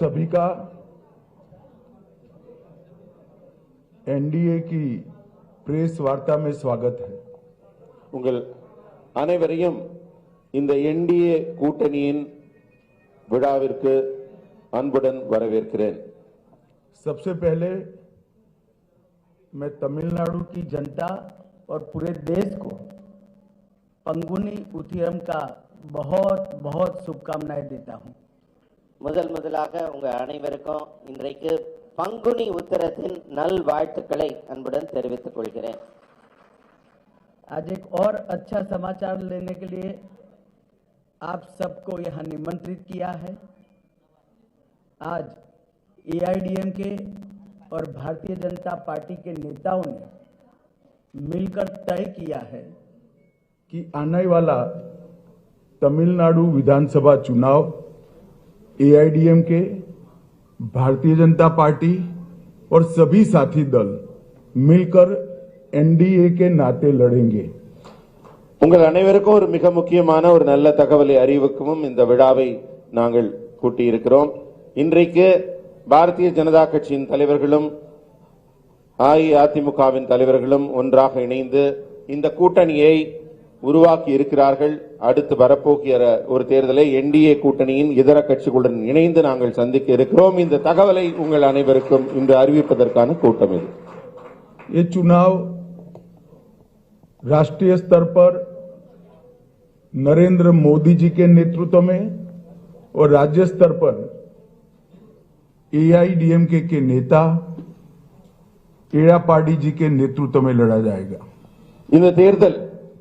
सभी का एनडीए की प्रेस वार्ता में स्वागत है உங்கள் அனைவரையும் இந்த என்டிஏ கூட்டணியின் விழாவிற்கு அன்புடன் வரவேற்கிறேன் सबसे पहले मैं तमिलनाडु की जनता और पूरे देश को पंगुनी उथियम का बहुत बहुत शुभकामनाएं देता हूं முதல் முதலாக உங்க அனைவருக்கும் இன்றைக்கு பங்குனி உத்தரத்தின் நல்வாழ்த்துக்களை அன்புடன் தெரிவித்துக் கொள்கிறேன் आज एक और अच्छा समाचार लेने के लिए आप सबको यहां निमंत्रित किया है आज एआईडीएम के और भारतीय जनता पार्टी के नेताओं ने मिलकर तय किया है कि आने वाला तमिलनाडु विधानसभा चुनाव एआईडीएम के भारतीय जनता पार्टी और सभी साथी दल मिलकर एनडीए के नाते लड़ेंगे உங்கள் அனைவருக்கும் ஒரு மிக முக்கியமான ஒரு நல்ல தகவலை அறிவிக்கவும் இந்த விழாவை நாங்கள் கூட்டியிருக்கிறோம் இன்றைக்கு பாரதிய ஜனதா கட்சியின் தலைவர்களும் அஇஅதிமுகவின் தலைவர்களும் ஒன்றாக இணைந்து இந்த கூட்டணியை உருவாக்கி இருக்கிறார்கள் அடுத்து வரப்போகிற ஒரு தேர்தலை என்டிஏ கூட்டணியின் இதர கட்சிகளுடன் இணைந்து நாங்கள் சந்திக்க இருக்கிறோம் இந்த தகவலை உங்கள் அனைவருக்கும் இன்று அறிவிப்பதற்கான கூட்டம் இது ये चुनाव राष्ट्रीय स्तर पर नरेंद्र मोदी जी के नेतृत्व में और राज्य स्तर पर एआईडीएमके के नेता एड़ापाडी जी के नेतृत्व में लड़ा जाएगा இந்த தேர்தல்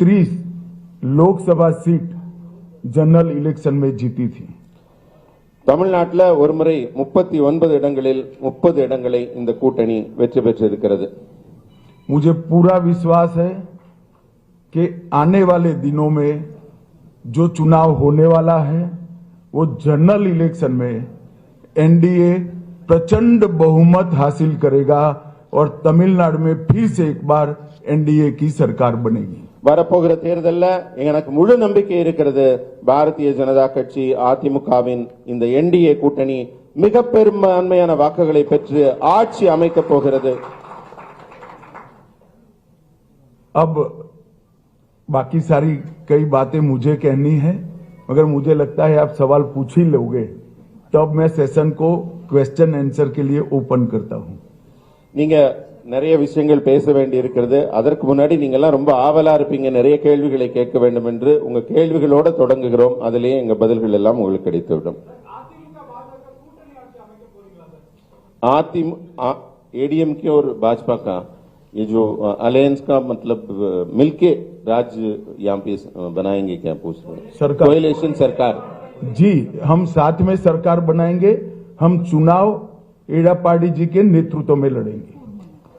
30 लोकसभा सीट जनरल इलेक्शन में जीती थी தமிழ்நாட்டில் ஒருமுறை முப்பத்தி ஒன்பது இடங்களில் முப்பது இடங்களை இந்த கூட்டணி வெற்றி பெற்றிருக்கிறது मुझे पूरा विश्वास है कि आने वाले दिनों में जो चुनाव होने वाला है वो जनरल इलेक्शन में एनडीए प्रचंड बहुमत हासिल करेगा और तमिलनाडु में फिर से एक बार एनडीए की सरकार बनेगी வரப்போகிற தேர்தல்ல எனக்கு முழு நம்பிக்கை இருக்கிறது பாரதிய ஜனதா கட்சி அதிமுகவின் இந்த என்டிஏ கூட்டணி மிக பெரும்பான்மையான வாக்குகளை பெற்று ஆட்சி அமைக்கப் போகிறது अब बाकी सारी कई बातें मुझे कहनी है मगर मुझे लगता है आप सवाल पूछ ही लोगे तब मैं सेशन को क्वेश्चन आंसर के लिए ओपन करता हूं நீங்க நிறைய விஷயங்கள் பேச வேண்டி இருக்கிறது அதற்கு முன்னாடி நீங்க எல்லாம் ரொம்ப ஆவலா இருப்பீங்க நிறைய கேள்விகளை கேட்க வேண்டும் என்று உங்க கேள்விகளோட தொடங்குகிறோம் அதிலேயே எங்க பதில்கள் எல்லாம் உங்களுக்கு கிடைத்துவிடும் அதிமுக एडीएम के और भाजपा का ये जो अलायंस का मतलब अ, मिलके राज्य यहाँ पे अ, बनाएंगे क्या पूछ रहे हैं सरकार कोएलिशन सरकार जी हम साथ में सरकार बनाएंगे हम चुनाव एड़ापाड़ी जी के नेतृत्व में लड़ेंगे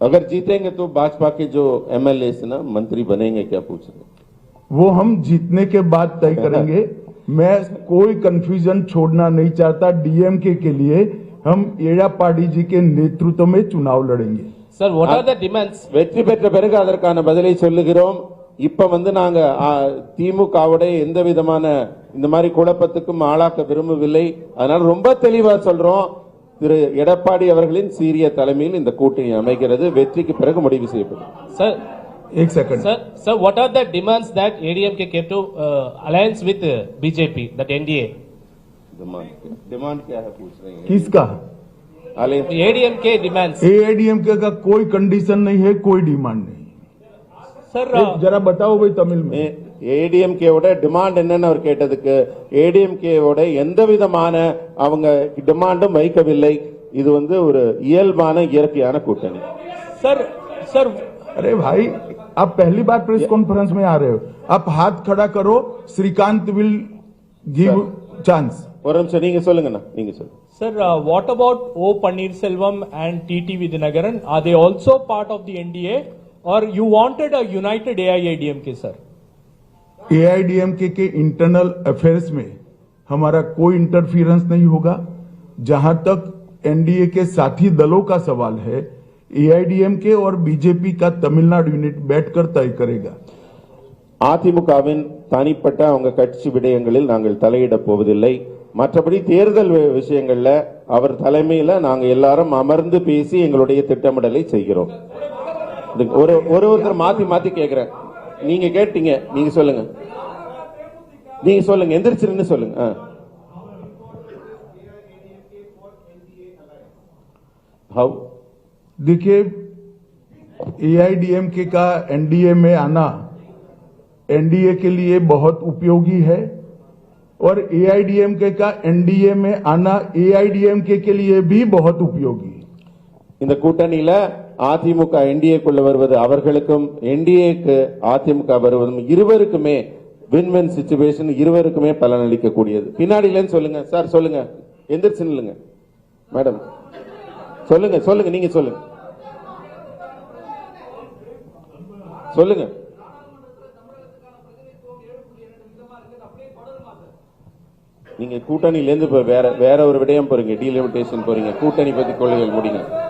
अगर जीतेंगे तो भाजपा के जो एमएलए ना मंत्री बनेंगे क्या पूछ रहे हैं? वो हम जीतने के बाद तय करेंगे मैं कोई कंफ्यूजन छोड़ना नहीं चाहता डीएमके के लिए हम एड़ापाड़ी जी के नेतृत्व में चुनाव लड़ेंगे Sir, what are the demands? வெற்றி பெற்ற பிறகு அதற்கான பதிலை சொல்லுகிறோம் இப்ப வந்து நாங்க ஆ, திமுகவுடைய எந்த விதமான இந்த மாதிரி குழப்பத்துக்கும் ஆளாக்க விரும்பவில்லை அதனால ரொம்ப தெளிவா சொல்றோம் திரு எடப்பாடி அவர்களின் சீரிய தலைமையில் இந்த கூட்டணி அமைகிறது வெற்றிக்கு பிறகு முடிவு செய்யப்படும் Sir, एक second sir, sir, what are the demands that ADMK came to uh, alliance with uh, BJP, that NDA? Demand demand क्या है पूछ रहे हैं किसका Alliance- ADMK demands. एआईडीएमके का कोई कंडीशन नहीं है कोई डिमांड नहीं Sir, एक जरा बताओ भाई तमिल में ஏடிஎம்கேவோட டிமாண்ட் என்னன்னு அவர் கேட்டதுக்கு ஏடிஎம்கேவோட எந்த விதமான அவங்க டிமாண்டும் வைக்கவில்லை இது வந்து ஒரு இயல்பான இயற்கையான கூட்டணி sir, sir, अरे भाई आप पहली बार प्रेस कॉन्फ्रेंस में आ रहे हो आप हाथ खड़ा करो श्रीकांत विल गिव चांस ஒரு நிமிஷம் நீங்க சொல்லுங்கண்ணா நீங்க சொல்லுங்க Sir, uh, what about O Pannirselvam and TT Vidyanagaran? Are they also part of the NDA or you wanted a united AIADMK, sir? AIADMK के इंटरनल अफेयर्स में हमारा कोई इंटरफियरेंस नहीं होगा जहां तक एनडीए के साथी दलों का सवाल है एआईडीएमके और बीजेपी का तमिलनाडु यूनिट बैठकर तय करेगा அதிமுகவின் தனிப்பட்ட அவங்க கட்சி விடயங்களில் நாங்கள் தலையிட போவதில்லை மற்றபடி தேர்தல் வி- விஷயங்கள்ல அவர் தலைமையில நாங்க எல்லாரும் அமர்ந்து பேசி எங்களுடைய திட்டமிடலை செய்கிறோம் இது ஒரு ஒரு ஒருத்தர் மாத்தி மாத்தி கேக்குறேன் நீங்க கேட்டீங்க நீங்க சொல்லுங்க நீங்க சொல்லுங்க எந்திரிச்சிருந்து சொல்லுங்க ஆ. How? देखिए एआईडीएमके का एनडीए में आना एनडीए के लिए बहुत उपयोगी है और एआईडीएमके का एनडीए में आना एआईडीएमके के लिए भी बहुत उपयोगी है இந்த கூட்டணியில அதிமுக என்டிஏக்குள்ள வருவது அவர்களுக்கும் என்டிஏக்கு அதிமுக வருவதும் இருவருக்குமே வின் வின் சுச்சுவேஷன் இருவருக்குமே பலனளிக்க கூடியது பின்னாடிலன்னு சொல்லுங்க. சார் சொல்லுங்க. எந்திரிச்சு நில்லுங்க. மேடம் சொல்லுங்க சொல்லுங்க. நீங்க சொல்லுங்க. சொல்லுங்க. நீங்க கூட்டணியில இருந்து வேற வேற ஒரு விடயம் போறீங்க. டீலிமிட்டேஷன் போறீங்க. கூட்டணி பத்தி கொள்கைகள் முடிங்க.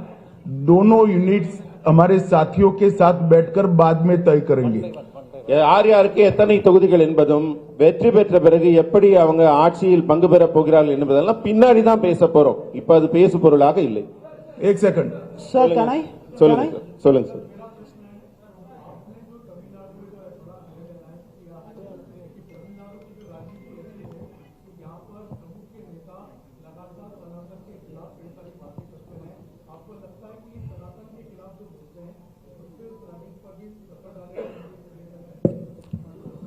दोनों यूनिट्स हमारे साथियों के साथ बैठकर बाद में तय करेंगे யார் யாருக்கு எத்தனை தொகுதிகள் என்பதும் வெற்றி பெற்ற பிறகு எப்படி அவங்க ஆட்சியில் பங்கு பெறப் போகிறார்கள் என்பதெல்லாம் பின்னாடி தான் பேச போறோம் இப்ப அது பேசு பொருளாக இல்லை एक सेकंड Sir, can I? சொல்லுங்க Can I? சார் சொல்லுங்க சார்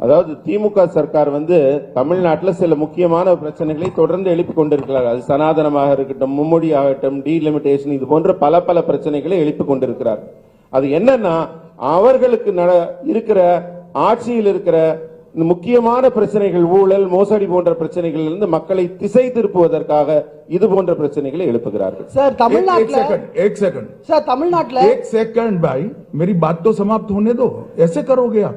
அதாவது திமுக சர்க்கார் வந்து தமிழ்நாட்டில் சில முக்கியமான பிரச்சனைகளை தொடர்ந்து எழுப்பிக் கொண்டிருக்கிறார் அது சனாதனமாக இருக்கட்டும் மும்மொழி ஆகட்டும் டீலிமிட்டேஷன் இது போன்ற பல பல பிரச்சனைகளை எழுப்பிக் கொண்டிருக்கிறார் அது என்னன்னா அவர்களுக்கு நட- இருக்கிற ஆட்சியில் இருக்கிற இந்த முக்கியமான பிரச்சனைகள் ஊழல் மோசடி போன்ற பிரச்சனைகளில் இருந்து மக்களை திசை திருப்புவதற்காக இது போன்ற பிரச்சனைகளை எழுப்புகிறார்கள் சார் एक, एक தமிழ்நாட்டுல सेकंड एक सेकंड சார் தமிழ்நாட்டுல एक सेकंड भाई मेरी बात तो समाप्त होने दो ऐसे करोगे आप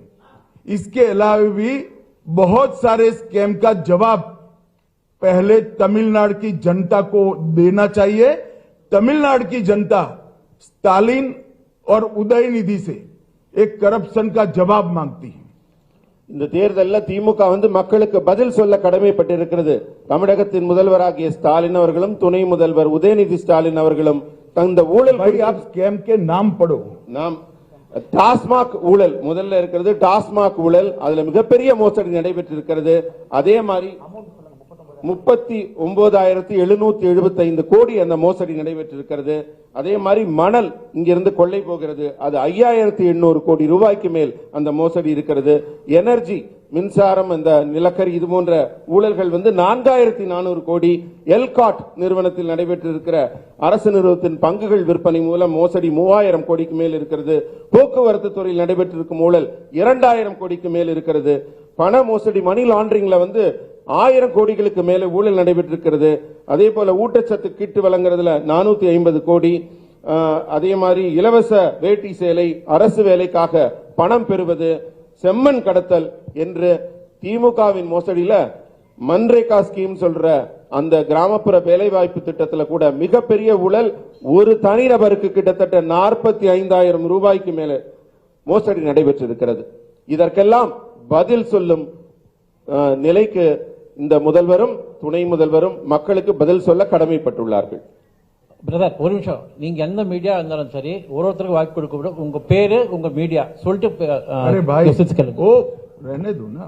इसके अलावा भी बहुत सारे स्कैम का जवाब पहले तमिलनाडु की जनता को देना चाहिए तमिलनाडु की जनता स्टालिन और उदयनिधि से एक करप्शन का जवाब मांगती है இந்த தேர்தலில் திமுக வந்து மக்களுக்கு பதில் சொல்ல கடமைப்பட்டிருக்கிறது தமிழகத்தின் முதல்வராகிய ஸ்டாலின் அவர்களும் துணை முதல்வர் உதயநிதி ஸ்டாலின் அவர்களும் இந்த ஊழல் भाई आप स्कैम के नाम पढ़ो நாம் டாஸ்மாக் ஊழல். முதல்ல இருக்கிறது டாஸ்மாக் ஊழல். அதுல மிகப்பெரிய மோசடி நடைபெற்றிருக்கிறது. அதே மாதிரி முப்பத்தி ஒன்பதாயிரத்தி எழுநூத்தி எழுபத்தி ஐந்து கோடி அந்த மோசடி நடைபெற்றிருக்கிறது. அதே மாதிரி மணல் இங்கிருந்து கொள்ளை போகிறது. அது ஐயாயிரத்தி எண்ணூறு கோடி ரூபாய்க்கு மேல் அந்த மோசடி இருக்கிறது. எனர்ஜி மின்சாரம் அந்த நிலக்கரி இது போன்ற ஊழல்கள் வந்து நான்காயிரத்தி நானூறு கோடி எல்காட் நிறுவனத்தில் நடைபெற்றிருக்கிற அரசு நிறுவனத்தின் பங்குகள் விற்பனை மூலம் மோசடி மூவாயிரம் கோடிக்கு மேல் இருக்கிறது. போக்குவரத்து துறையில் நடைபெற்றிருக்கும் ஊழல் இரண்டாயிரம் கோடிக்கு மேல் இருக்கிறது. பண மோசடி மணி லாண்டரிங்ல வந்து ஆயிரம் கோடிகளுக்கு மேல ஊழல் நடைபெற்றிருக்கிறது. அதே போல ஊட்டச்சத்து கிட்டு வழங்குறதுல நானூத்தி ஐம்பது கோடி. அதே மாதிரி இலவச வேட்டி சேலை அரசு வேலைக்காக பணம் பெறுவது செம்மண் கடத்தல் என்று திமுகவின் மோசடியில மன்ரேகா ஸ்கீம் சொல்ற அந்த கிராமப்புற வேலைவாய்ப்பு திட்டத்துல கூட மிகப்பெரிய ஊழல். ஒரு தனிநபருக்கு கிட்டத்தட்ட நாற்பத்தி ஐந்தாயிரம் ரூபாய்க்கு மேல மோசடி நடைபெற்றிருக்கிறது. இதற்கெல்லாம் பதில் சொல்லும் நிலைக்கு இந்த முதல்வரும் துணை முதல்வரும் மக்களுக்கு பதில் சொல்ல கடமைப்பட்டுள்ளார்கள். பிரதர் ஒரு நிமிஷம். நீங்க எந்த மீடியா இருந்தாலும் சரி ஒரு ஒருத்தருக்கு வாய்ப்பு கொடுக்க விட உங்க பேரு உங்க மீடியா சொல்லிட்டு அஹ், अरे भाई questions கேளுங்க. वो रहने दो ना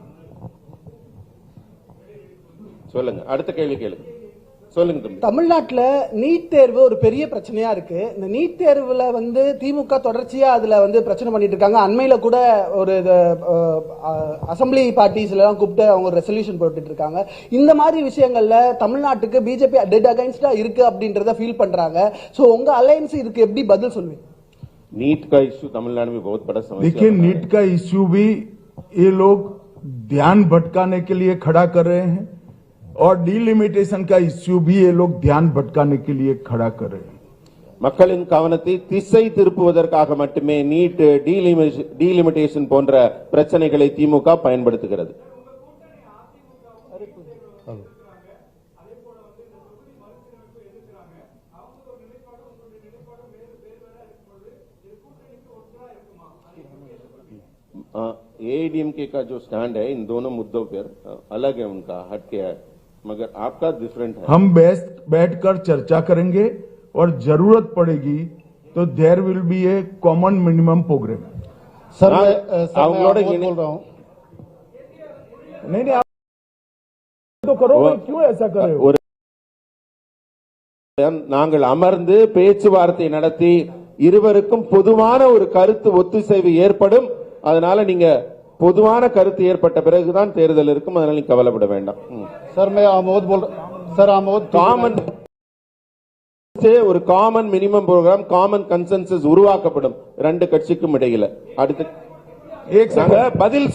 சொல்லுங்க அடுத்த கேள்வி கேளுங்க சொல்லுங்க தம்பி தமிழ்நாட்டுல நீட் தேர்வு ஒரு பெரிய பிரச்சனையா இருக்கு இந்த நீட் தேர்வுல வந்து திமுக தொடர்ச்சியா அதுல வந்து பிரச்சனை பண்ணிட்டு இருக்காங்க அண்மையில கூட ஒரு இது, அஹ், அஹ், அசெம்பிளி பார்ட்டிஸ்ல எல்லாம் கூப்பிட்டு அவங்க ஒரு ரெசல்யூஷன் போட்டுட்டு இருக்காங்க இந்த மாதிரி விஷயங்கள்ல தமிழ்நாட்டுக்கு பிஜேபி டெட் அகைன்ஸ்டா இருக்கு அப்படின்றத ஃபீல் பண்றாங்க சோ உங்க அலையன்ஸ் இதுக்கு எப்படி பதில் சொல்வீங்க नीट का इश्यू तमिलनाडु में बहुत बड़ा समस्या देखिए बना है। नीट का इश्यू भी ये लोग ध्यान भटकाने के लिए खड़ा कर रहे हैं और डीलिमिटेशन का इश्यू भी ये लोग ध्यान भटकाने के लिए खड़ा कर रहे हैं மக்களின் கவனத்தை திசை திருப்புவதற்காக மட்டுமே நீட் டீலிமிட்டேஷன் போன்ற பிரச்சனைகளை திமுக பயன்படுத்துகிறது एडीएमके का जो स्टैंड है इन दोनों मुद्दों पर अ, अलग है उनका हटके है मगर आपका डिफरेंट है हम बैठ बैठकर चर्चा करेंगे और जरूरत पड़ेगी तो there will be a common minimum programme sir அவங்களோட இணை- नहीं नहीं आप तो करोगे वो- क्यों ऐसा कर रहे हो ஒரு நாங்கள் அமர்ந்து பேச்சுவார்த்தை நடத்தி இருவருக்கும் பொதுவான ஒரு கருத்து ஒத்துசைவு ஏற்படும் அதனால நீங்க பொதுவான கருத்து ஏற்பட்ட பிறகுதான் தேர்தல் இருக்கும். அதனால நீ கவலைப்பட வேண்டாம். சார் மே காமன் ஒரு common minimum program common consensus உருவாக்கப்படும். ரெண்டு கட்சிக்கும் இடையில. அடுத்து பதில்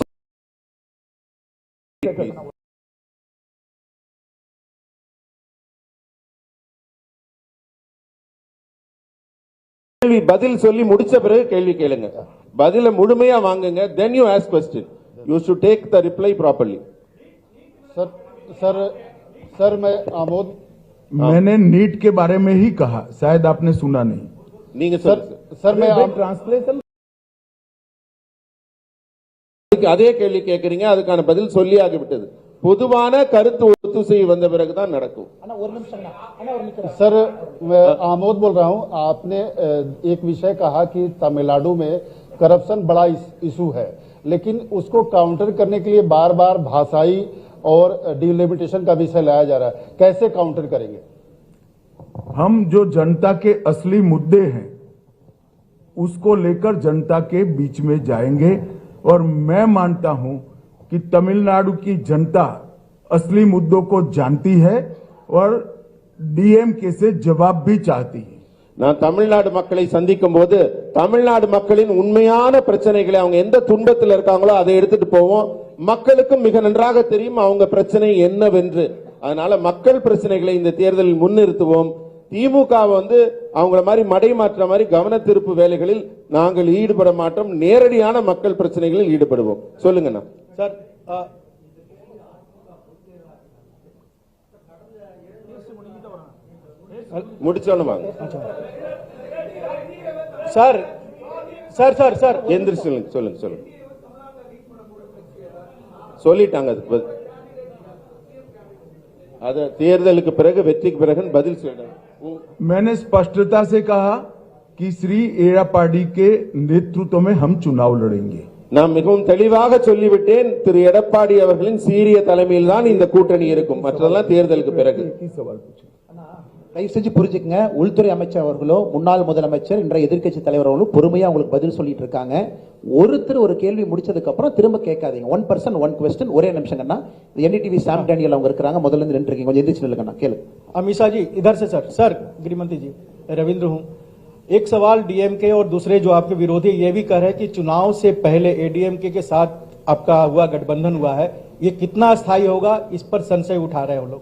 பதில் சொல்லி முடிச்ச பிறகு கேள்வி கேளுங்க. பதில முழுமையா வாங்குங்க then you ask question you should take the reply properly sir sir sir मैं आमोद मैंने नीट के बारे में ही कहा शायद आपने सुना नहीं நீங்க सर சொல்லுங்க सर मैं आप- ट्रांसलेशन அதுக்கு அதே கேள்வி கேட்கறீங்க அதுக்கான பதில் சொல்லி ஆகிவிட்டது பொதுவான கருத்து ஒத்துசை வந்த பிறகுதான் நடக்கும் அண்ணா ஒரு நிமிஷம் அண்ணா. அண்ணா ஒரு நிமிஷம் सर मैं आमोद बोल रहा हूं आपने अ, एक विषय कहा कि तमिलनाडु में करप्शन बड़ा इशू है। लेकिन उसको काउंटर करने के लिए बार बार भाषाई और डिलिमिटेशन का विषय लाया जा रहा है। कैसे काउंटर करेंगे? हम जो जनता के असली मुद्दे हैं, उसको लेकर जनता के बीच में जाएँगे। और मैं मानता हूँ कि तमिलनाडु की जनता असली मुद्दों को जानती है और डीएमके से जवाब भी चाहती है। நான் தமிழ்நாடு மக்களை சந்திக்கும் போது தமிழ்நாடு மக்களின் உண்மையான பிரச்சனைகளை அவங்க எந்த துன்பத்தில் இருக்காங்களோ அதை எடுத்துட்டு போவோம். மக்களுக்கும் மிக நன்றாக தெரியும் அவங்க பிரச்சனை என்னவென்று. அதனால மக்கள் பிரச்சனைகளை இந்த தேர்தலில் முன்னிறுத்துவோம். திமுக வந்து அவங்கள மாதிரி மடை மாற்ற மாதிரி கவன திருப்பு வேலைகளில் நாங்கள் ஈடுபட மாட்டோம். நேரடியான மக்கள் பிரச்சனைகளில் ஈடுபடுவோம். சொல்லுங்கண்ணா. சார் अ, முடிச்சோன்னு வாங்க सर सर सर सर எந்திரிச்சு சொல்லுங்க சொல்லுங்க சொல்லுங்க சொல்லிட்டாங்க அதுக்கு பதில். அது தேர்தலுக்கு பிறகு வெற்றிக்கு பிறகு பதில் சொல்லுங்க உ- मैंने स्पष्टता से कहा कि श्री एड़ापाडी के नेतृत्व में हम चुनाव लड़ेंगे நான் மிகவும் தெளிவாக சொல்லிவிட்டேன் திரு எடப்பாடி அவர்களின் சீரிய தலைமையில் தான் இந்த கூட்டணி இருக்கும் மற்றதெல்லாம் தேர்தலுக்கு பிறகு सवाल पूछे தயவு செஞ்சு புரிஞ்சுக்கங்க உள்துறை அமைச்சர் அவர்களோ முன்னாள் முதலமைச்சர் இன்றைய எதிர்க்கட்சி தலைவர் அவர்களும் பொறுமையா உங்களுக்கு பதில் சொல்லிட்டு இருக்காங்க ஒருத்தர் ஒரு கேள்வி முடிச்சதுக்கு அப்புறம் திரும்ப கேட்காதீங்க ஒன் பர்சன் ஒன் கொஸ்டின் ஒரே நிமிஷங்கண்ணா என்டிடிவி சாம் டேனியல் அவங்க இருக்கிறாங்க முதல்ல இருந்து நின்று இருக்கீங்க கொஞ்சம் எந்திரிச்சு நில்லுங்கண்ணா கேளு अमीषा जी इधर से सर सर गृहमंत्री जी रविंद्र हूँ एक सवाल डीएमके और दूसरे जो आपके विरोधी ये भी कह रहे हैं कि चुनाव से पहले एडीएमके के साथ आपका हुआ गठबंधन हुआ है ये कितना स्थायी होगा इस पर संशय उठा रहे हैं वो लोग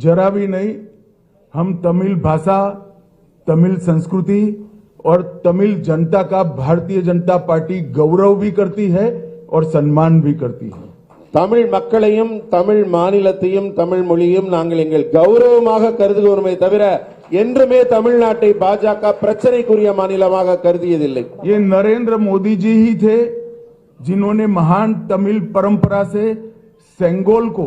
जरा भी नहीं हम तमिल भाषा तमिल संस्कृति और तमिल जनता का भारतीय जनता पार्टी गौरव भी करती है और सम्मान भी करती है தமிழ் மக்களையும் தமிழ் மாநிலத்தையும் தமிழ் மொழியும் நாங்கள் எங்கள் கௌரவமாக கருதுகிறோமே தவிர என்றுமே தமிழ்நாட்டை பாஜக பிரச்சனைக்குரிய மாநிலமாக கருதியதில்லை ये नरेंद्र मोदी जी ही थे जिन्होंने महान तमिल परंपरा से सेंगोल को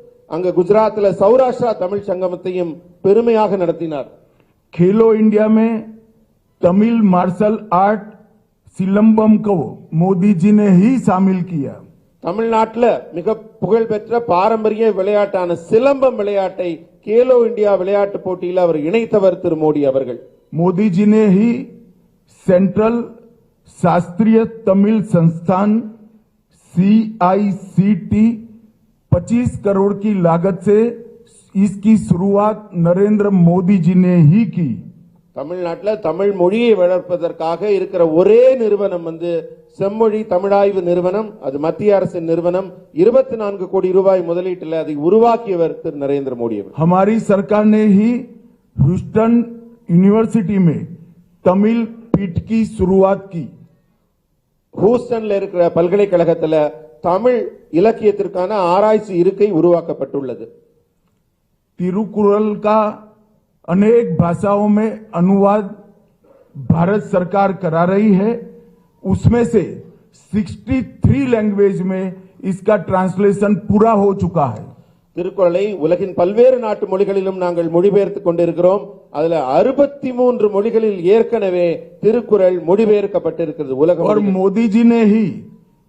அங்க குஜராத்ல சௌராஷ்டிரா தமிழ் சங்கமத்தையும் பெருமையாக நடத்தினார் खेलो इंडिया में तमिल मार्शल आर्ट सिलंबम को मोदी जी ने ही शामिल किया தமிழ்நாட்டுல மிக புகழ்பெற்ற பாரம்பரிய விளையாட்டான சிலம்பம் விளையாட்டை கேலோ இந்தியா விளையாட்டு போட்டியில் அவர் இணைத்தவர் திரு மோடி அவர்கள் मोदी जी ने ही सेंट्रल शास्त्रीय तमिल संस्थान सीआईसीटी 25 करोड़ की लागत से इसकी शुरुआत नरेंद्र मोदी जी ने ही की தமிழ்நாட்டுல தமிழ் மொழியை வளர்ப்பதற்காக இருக்கிற ஒரே நிறுவனம் வந்து செம்மொழி தமிழாய்வு நிறுவனம் அது மத்திய அரசின் நிறுவனம் இருபத்தி நான்கு கோடி ரூபாய் முதலீட்டில் அதை உருவாக்கியவர் திரு நரேந்திர மோடி அவர் हमारी सरकार ने ही ह्यूस्टन यूनिवर्सिटी में तमिल पीठ की शुरुआत की ஹூஸ்டன்ல இருக்கிற பல்கலைக்கழகத்துல தமிழ் இலக்கியத்திற்கான ஆராய்ச்சி இருக்கை உருவாக்கப்பட்டுள்ளது तिरुकुरल का अनेक भाषाओं में अनुवाद भारत सरकार करा रही है उसमें से 63 लैंग्वेज में इसका ट्रांसलेशन पूरा हो चुका है திருக்குறளை உலகின் பல்வேறு நாட்டு மொழிகளிலும் நாங்கள் மொழிபெயர்த்துக் கொண்டிருக்கிறோம் அதுல அறுபத்தி மூன்று மொழிகளில் ஏற்கனவே திருக்குறள் மொழிபெயர்க்கப்பட்டிருக்கிறது உலகம் और முழுவதும்.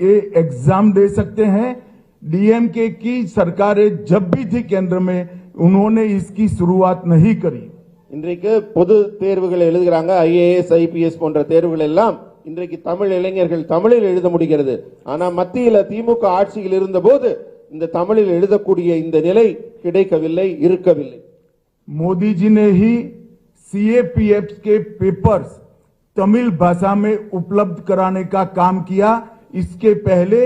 ये एग्जाम दे सकते हैं डीएमके की सरकारें जब भी थी केंद्र में उन्होंने इसकी शुरुआत नहीं करी இன்றைக்கு பொது தேர்வுகள் எழுதுகிறாங்க ஐஏஎஸ் ஐபிஎஸ் போன்ற தேர்வுகள் எல்லாம் இன்றைக்கு தமிழ் இளைஞர்கள் தமிழில் எழுத முடிகிறது ஆனா மத்தியில திமுக ஆட்சியில் இருந்தபோது இந்த தமிழில் எழுதக்கூடிய இந்த நிலை கிடைக்கவில்லை இருக்கவில்லை मोदी जी ने ही सीएपीएफ के पेपर्स तमिल भाषा में उपलब्ध कराने का काम किया इसके पहले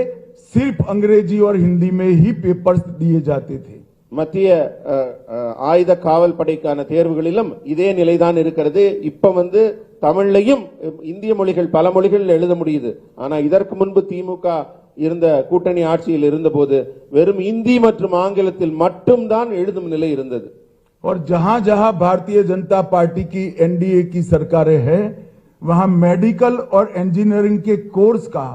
सिर्फ अंग्रेजी और हिंदी में ही पेपर्स दिए जाते थे மத்திய அஹ், அஹ், ஆயுத காவல் படைக்கான தேர்வுகளிலும் இதே நிலைதான் இருக்கிறது இப்ப வந்து தமிழ்லையும் அஹ், இந்திய மொழிகள் பல மொழிகள் எழுத முடியுது ஆனா இதற்கு முன்பு திமுக இருந்த கூட்டணி ஆட்சியில் இருந்தபோது வெறும் இந்தி மற்றும் ஆங்கிலத்தில் மட்டும்தான் எழுதும் நிலை இருந்தது और जहां जहां भारतीय जनता पार्टी की एनडीए की सरकारें हैं वहां मेडिकल और इंजीनियरिंग के कोर्स का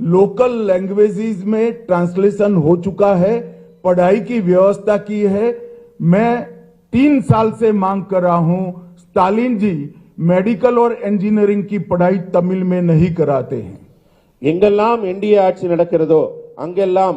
लोकल लैंग्वेजेस में ट्रांसलेशन हो चुका है पढ़ाई की व्यवस्था की है मैं तीन साल से मांग कर रहा हूं स्टालिन जी मेडिकल और इंजीनियरिंग की पढ़ाई तमिल में नहीं कराते हैं எங்கெல்லாம் என்டிஏ ஆட்சி நடக்கிறதோ அங்கெல்லாம்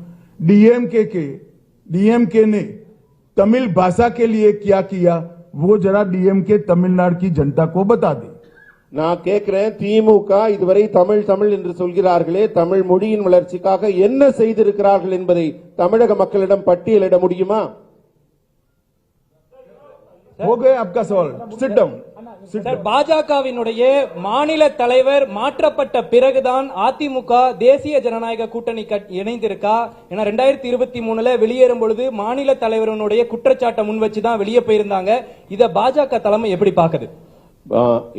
डीएमके के डीएमके ने तमिल भाषा के लिए क्या किया वो जरा डीएमके तमिलनाडु की जनता को बता दे நான் கேட்கிறேன் திமுக இதுவரை தமிழ் தமிழ் என்று சொல்கிறார்களே தமிழ் மொழியின் வளர்ச்சிக்காக என்ன செய்திருக்கிறார்கள் என்பதை தமிழக மக்களிடம் பட்டியலிட முடியுமா हो गए आपका सवाल सिट डाउन सिट சார் பாஜகவினுடைய மாநில தலைவர் மாற்றப்பட்ட பிறகுதான் அதிமுக தேசிய ஜனநாயக கூட்டணி கட்- இணைந்திருக்கா ஏன்னா ரெண்டாயிரத்தி இருபத்தி மூணுல வெளியேறும் பொழுது மாநில தலைவரனுடைய குற்றச்சாட்டை முன் வச்சு தான் வெளியே போயிருந்தாங்க இத பாஜக தலைமை எப்படி பாக்குது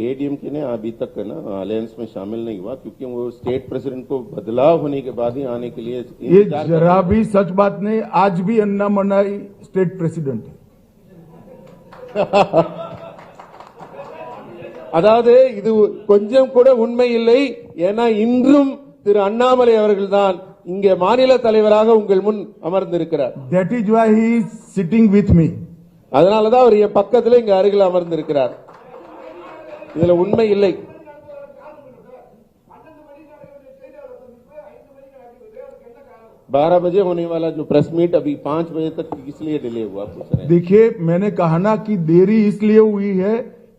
एडीएमके ने अभी तक ना अलायंस में शामिल नहीं हुआ क्योंकि वो स्टेट प्रेसिडेंट को बदलाव होने के बाद ही आने के लिए ये इंतजार कर जरा भी सच बात नहीं आज भी अन्ना मनाई स्टेट प्रेसिडेंट है அதாவது இது கொஞ்சம் கூட உண்மை இல்லை ஏன்னா இன்றும் திரு அண்ணாமலை அவர்கள்தான் இங்கே மாநில தலைவராக உங்கள் முன் அமர்ந்திருக்கிறார் that is why he is sitting with me அதனாலதான் அவர் என் பக்கத்துல இங்க அருகில் அமர்ந்திருக்கிறார் இதுல உண்மை இல்லை बारह बजे होने वाला जो प्रेस मीट अभी पांच बजे तक इसलिए डिले हुआ पूछ रहे हैं देखिए मैंने कहा ना कि देरी इसलिए हुई है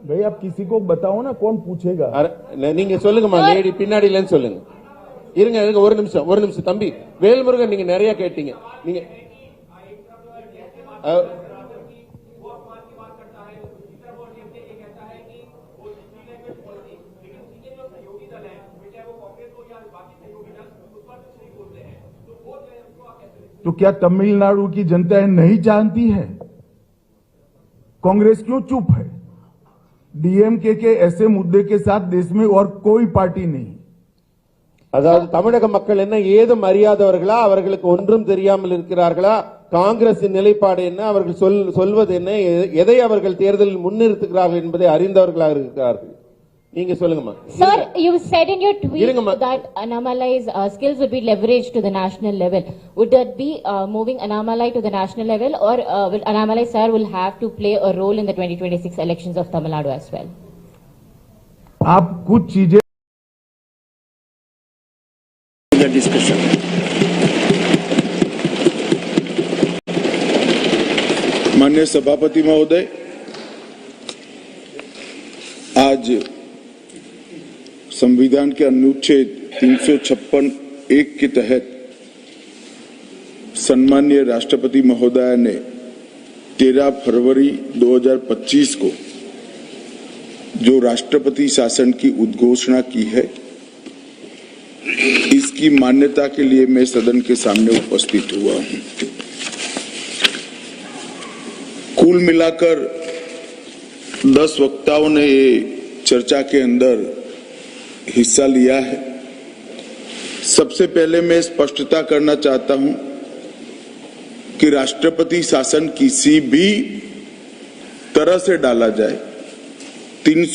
भाई आप किसी को बताओ ना कौन पूछेगा அர- ந- நீங்க சொல்லுங்கம்மா லேடி பின்னாடில இருந்து சொல்லுங்க இருங்க இருங்க ஒரு நிமிஷம் ஒரு நிமிஷம் தம்பி வேல்முருகன் நீங்க நிறைய கேட்டீங்க நீங்க அஹ், तो क्या तमिलनाडु की जनता ये नहीं जानती है कांग्रेस क्यों चुप है डीएमके के ऐसे मुद्दे के साथ देश में और कोई पार्टी नहीं அதாவது தமிழக மக்கள் என்ன ஏதும் அறியாதவர்களா அவர்களுக்கு ஒன்றும் தெரியாமல் இருக்கிறார்களா காங்கிரசின் நிலைப்பாடு என்ன அவர்கள் சொல் சொல்வது என்ன எ- எதை அவர்கள் தேர்தலில் முன்னிறுத்துகிறார்கள் என்பதை அறிந்தவர்களாக இருக்கிறார்கள் நீங்க சொல்லுங்கம்மா Sir, you said in your tweet இருங்கம்மா. that Annamalai's uh, skills would be leveraged to the national level. Would that be uh, moving Annamalai to the national level or uh, will Annamalai sir will have to play a role in the 2026 elections of Tamil Nadu as well? आप कुछ चीजें मान्य सभापति महोदय आज संविधान के अनुच्छेद 356 एक के तहत सम्मान्य राष्ट्रपति महोदय ने 13 फरवरी 2025 को जो राष्ट्रपति शासन की उद्घोषणा की है, इसकी मान्यता के लिए मैं सदन के सामने उपस्थित हुआ हूँ। कुल मिलाकर दस वक्ताओं ने ये चर्चा के अंदर हिस्सा लिया है। सबसे पहले मैं स्पष्टता करना चाहता हूँ कि राष्ट्रपति शासन किसी भी तरह से डाला जाए। तीन